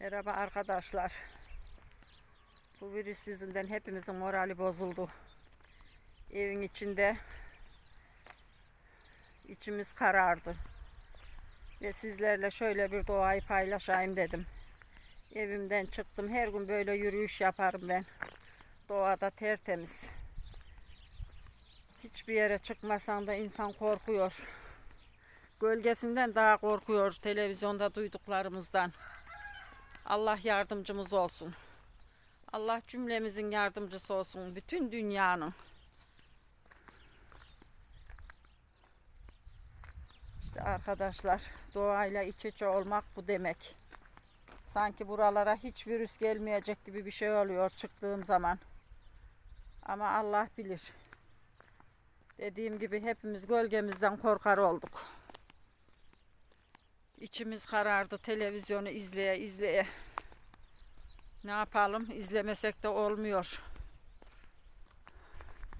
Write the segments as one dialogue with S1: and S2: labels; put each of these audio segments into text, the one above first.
S1: Merhaba arkadaşlar. Bu virüs yüzünden hepimizin morali bozuldu. Evin içinde içimiz karardı. Ve sizlerle şöyle bir doğayı paylaşayım dedim. Evimden çıktım. Her gün böyle yürüyüş yaparım ben. Doğada tertemiz. Hiçbir yere çıkmasan da insan korkuyor. Gölgesinden daha korkuyor televizyonda duyduklarımızdan. Allah yardımcımız olsun. Allah cümlemizin yardımcısı olsun. Bütün dünyanın. İşte arkadaşlar doğayla iç içe olmak bu demek. Sanki buralara hiç virüs gelmeyecek gibi bir şey oluyor çıktığım zaman. Ama Allah bilir. Dediğim gibi hepimiz gölgemizden korkar olduk. İçimiz karardı televizyonu izleye izleye. Ne yapalım? İzlemesek de olmuyor.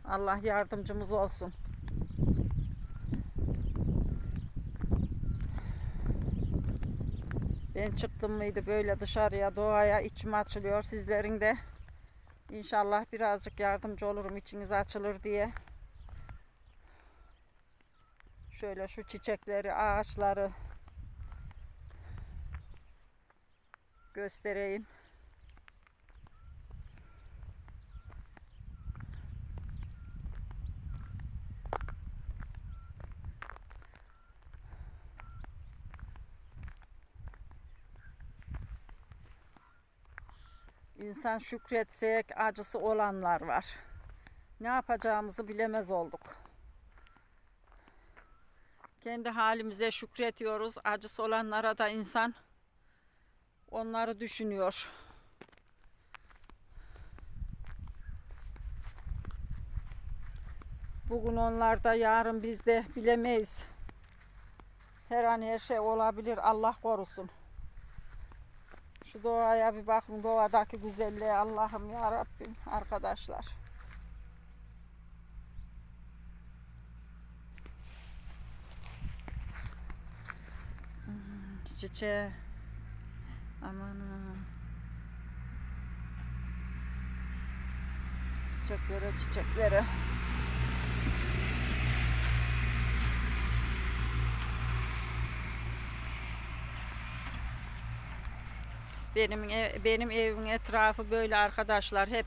S1: Allah yardımcımız olsun. Ben çıktım mıydı böyle dışarıya doğaya içim açılıyor. Sizlerin de inşallah birazcık yardımcı olurum içiniz açılır diye. Şöyle şu çiçekleri, ağaçları göstereyim. İnsan şükretsek acısı olanlar var. Ne yapacağımızı bilemez olduk. Kendi halimize şükretiyoruz. Acısı olanlara da insan onları düşünüyor. Bugün onlarda, yarın bizde bilemeyiz. Her an her şey olabilir. Allah korusun. Şu doğaya bir bakın. Doğadaki güzelliğe Allah'ım ya Rabbim arkadaşlar. Hmm, Çiçeğe Aman. Çiçeklere çiçeklere. Benim ev- benim evimin etrafı böyle arkadaşlar hep.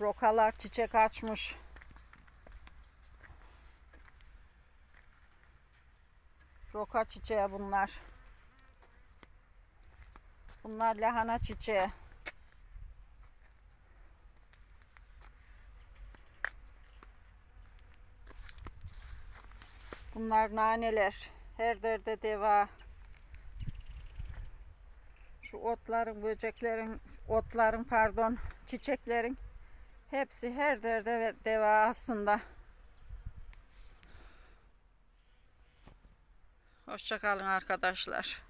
S1: Rokalar çiçek açmış. Roka çiçeği bunlar. Bunlar lahana çiçeği. Bunlar naneler. Her derde deva. Şu otların, böceklerin, otların pardon, çiçeklerin hepsi her derde ve deva aslında. Hoşçakalın arkadaşlar.